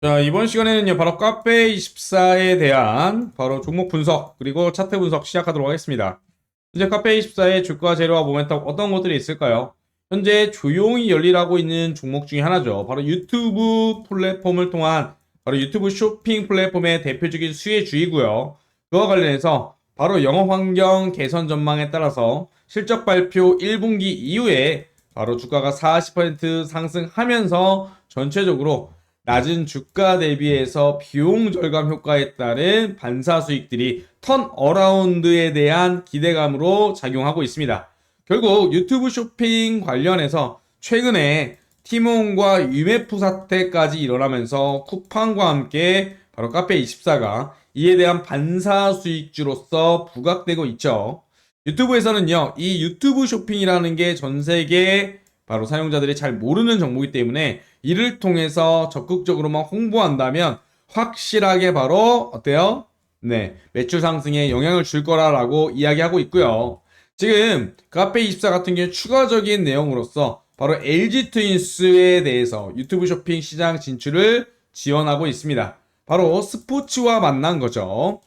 자, 이번 시간에는요, 바로 카페24에 대한 바로 종목 분석, 그리고 차트 분석 시작하도록 하겠습니다. 현재 카페24의 주가 재료와 모멘텀 어떤 것들이 있을까요? 현재 조용히 열일하고 있는 종목 중에 하나죠. 바로 유튜브 플랫폼을 통한 바로 유튜브 쇼핑 플랫폼의 대표적인 수혜주이고요. 그와 관련해서 바로 영업 환경 개선 전망에 따라서 실적 발표 1분기 이후에 바로 주가가 40% 상승하면서 전체적으로 낮은 주가 대비해서 비용 절감 효과에 따른 반사 수익들이 턴 어라운드에 대한 기대감으로 작용하고 있습니다. 결국 유튜브 쇼핑 관련해서 최근에 티몬과 유메프 사태까지 일어나면서 쿠팡과 함께 바로 카페24가 이에 대한 반사 수익주로서 부각되고 있죠. 유튜브에서는요, 이 유튜브 쇼핑이라는 게 전 세계 바로 사용자들이 잘 모르는 정보이기 때문에 이를 통해서 적극적으로만 홍보한다면 확실하게 바로 어때요? 네, 매출 상승에 영향을 줄 거라라고 이야기하고 있고요. 지금 카페24 같은 경우 추가적인 내용으로서 바로 LG 트윈스에 대해서 유튜브 쇼핑 시장 진출을 지원하고 있습니다. 바로 스포츠와 만난 거죠.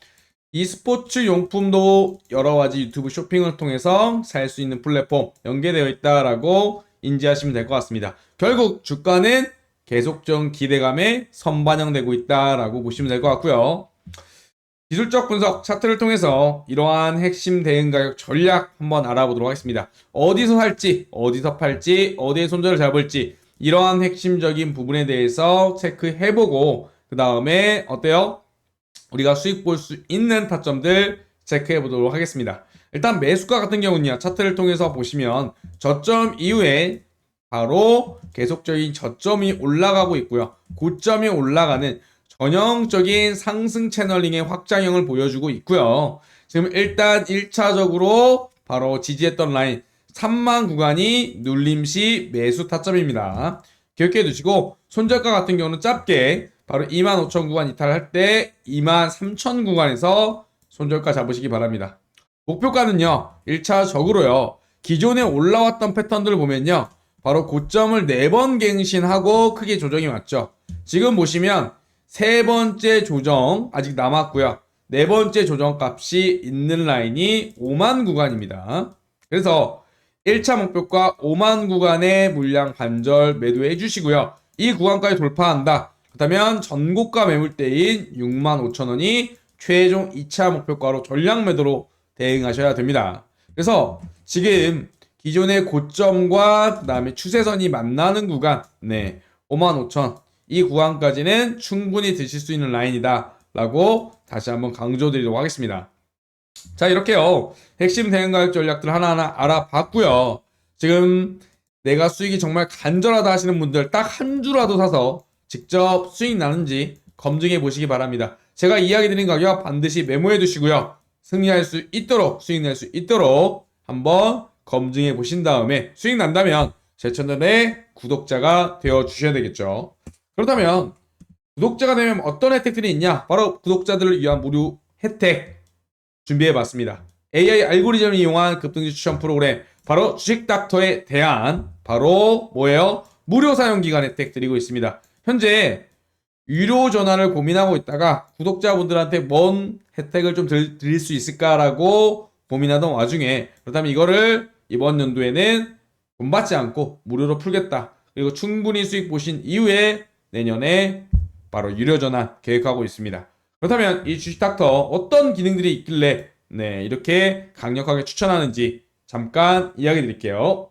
이 스포츠 용품도 여러 가지 유튜브 쇼핑을 통해서 살 수 있는 플랫폼 연계되어 있다라고 인지하시면 될 것 같습니다. 결국 주가는 계속적 기대감에 선반영되고 있다라고 보시면 될 것 같고요. 기술적 분석 차트를 통해서 이러한 핵심 대응 가격 전략 한번 알아보도록 하겠습니다. 어디서 살지, 어디서 팔지, 어디에 손절을 잡을지 이러한 핵심적인 부분에 대해서 체크해보고 그 다음에 어때요? 우리가 수익 볼 수 있는 타점들 체크해 보도록 하겠습니다. 일단 매수가 같은 경우는요, 차트를 통해서 보시면 저점 이후에 바로 계속적인 저점이 올라가고 있고요. 고점이 올라가는 전형적인 상승 채널링의 확장형을 보여주고 있고요. 지금 일단 1차적으로 바로 지지했던 라인 3만 구간이 눌림 시 매수 타점입니다. 기억해 두시고 손절가 같은 경우는 짧게 바로 2만 5천 구간 이탈할 때 2만 3천 구간에서 손절가 잡으시기 바랍니다. 목표가는요, 1차적으로요, 기존에 올라왔던 패턴들을 보면요, 바로 고점을 4번 갱신하고 크게 조정이 왔죠. 지금 보시면 세 번째 조정 아직 남았고요. 네 번째 조정 값이 있는 라인이 5만 구간입니다. 그래서 1차 목표가 5만 구간의 물량 반절 매도해 주시고요. 이 구간까지 돌파한다. 그렇다면 전고가 매물대인 6만 5천 원이 최종 2차 목표가로 전량 매도로 대응하셔야 됩니다. 그래서 지금 기존의 고점과 그다음에 추세선이 만나는 구간, 네, 5만 5천 이 구간까지는 충분히 드실 수 있는 라인이다라고 다시 한번 강조드리도록 하겠습니다. 자 이렇게요 핵심 대응 가격 전략들 하나하나 알아봤고요. 지금 내가 수익이 정말 간절하다 하시는 분들 딱 한 주라도 사서 직접 수익 나는지 검증해 보시기 바랍니다. 제가 이야기 드린 가격 반드시 메모해 두시고요. 승리할 수 있도록 수익 낼 수 있도록 한번 검증해 보신 다음에 수익 난다면 제 채널의 구독자가 되어 주셔야 되겠죠. 그렇다면 구독자가 되면 어떤 혜택들이 있냐? 바로 구독자들을 위한 무료 혜택 준비해 봤습니다. AI 알고리즘을 이용한 급등주 추천 프로그램 바로 주식 닥터에 대한 바로 뭐예요? 무료 사용 기간 혜택 드리고 있습니다. 현재 유료 전화를 고민하고 있다가 구독자분들한테 뭔 혜택을 좀 들- 드릴 수 있을까라고 고민하던 와중에 그렇다면 이거를 이번 연도에는 돈 받지 않고 무료로 풀겠다. 그리고 충분히 수익 보신 이후에 내년에 바로 유료 전환 계획하고 있습니다. 그렇다면 이 주식 닥터 어떤 기능들이 있길래 네, 이렇게 강력하게 추천하는지 잠깐 이야기 드릴게요.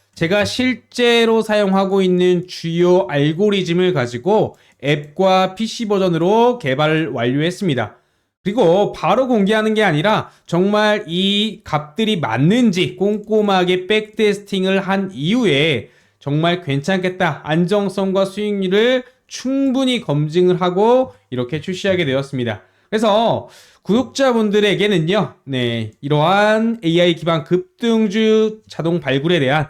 제가 실제로 사용하고 있는 주요 알고리즘을 가지고 앱과 PC 버전으로 개발을 완료했습니다. 그리고 바로 공개하는 게 아니라 정말 이 값들이 맞는지 꼼꼼하게 백테스팅을 한 이후에 정말 괜찮겠다. 안정성과 수익률을 충분히 검증을 하고 이렇게 출시하게 되었습니다. 그래서 구독자분들에게는요, 네, 이러한 AI 기반 급등주 자동 발굴에 대한